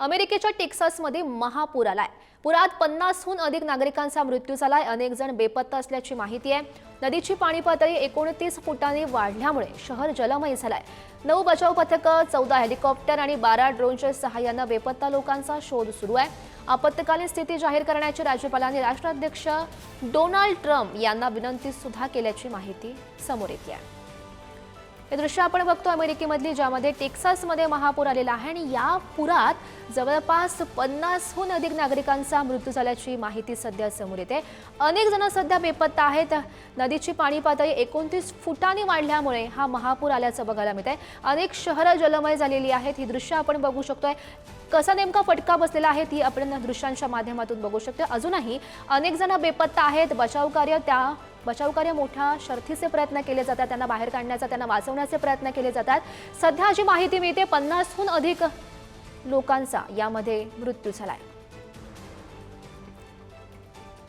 अमेरिकेच्या टेक्सासमध्ये महापूर आलाय. पुरात पन्नासहून अधिक नागरिकांचा मृत्यू झालाय. अनेक जण बेपत्ता असल्याची माहिती आहे. नदीची पाणी पातळी एकोणतीस फुटांनी वाढल्यामुळे शहर जलमय झालाय. नऊ बचाव पथकं चौदा हेलिकॉप्टर आणि बारा ड्रोनच्या सहाय्यानं बेपत्ता लोकांचा शोध सुरू आहे. आपत्कालीन स्थिती जाहीर करण्याची राज्यपालांनी राष्ट्राध्यक्ष डोनाल्ड ट्रम्प यांना विनंती सुद्धा केल्याची माहिती समोर येते आहे. हे दृश्य आपण बघतो अमेरिकेमधली ज्यामध्ये टेक्सासमध्ये महापूर आलेला आहे आणि या पुरात जवळपास पन्नासहून अधिक नागरिकांचा मृत्यू झाल्याची माहिती सध्या समोर येते. अनेक जण सध्या बेपत्ता आहेत. नदीची पाणी पातळी एकोणतीस फुटांनी वाढल्यामुळे हा महापूर आल्याचं बघायला मिळत आहे अनेक शहरं जलमय झालेली आहेत. ही दृश्य आपण बघू शकतोय. कसा नेमका फटका बसलेला आहे ती आपण दृश्यांच्या माध्यमातून बघू शकतो अजूनही अनेक जण बेपत्ता आहेत. बचाव कार्य त्या बचाव कार्य मोठ्या शर्थीचे प्रयत्न केले जातात त्यांना बाहेर काढण्याचा त्यांना वाचवण्याचे प्रयत्न केले जातात. सध्या जी माहिती मिळते पन्नासहून अधिक लोकांचा यामध्ये मृत्यू झालाय.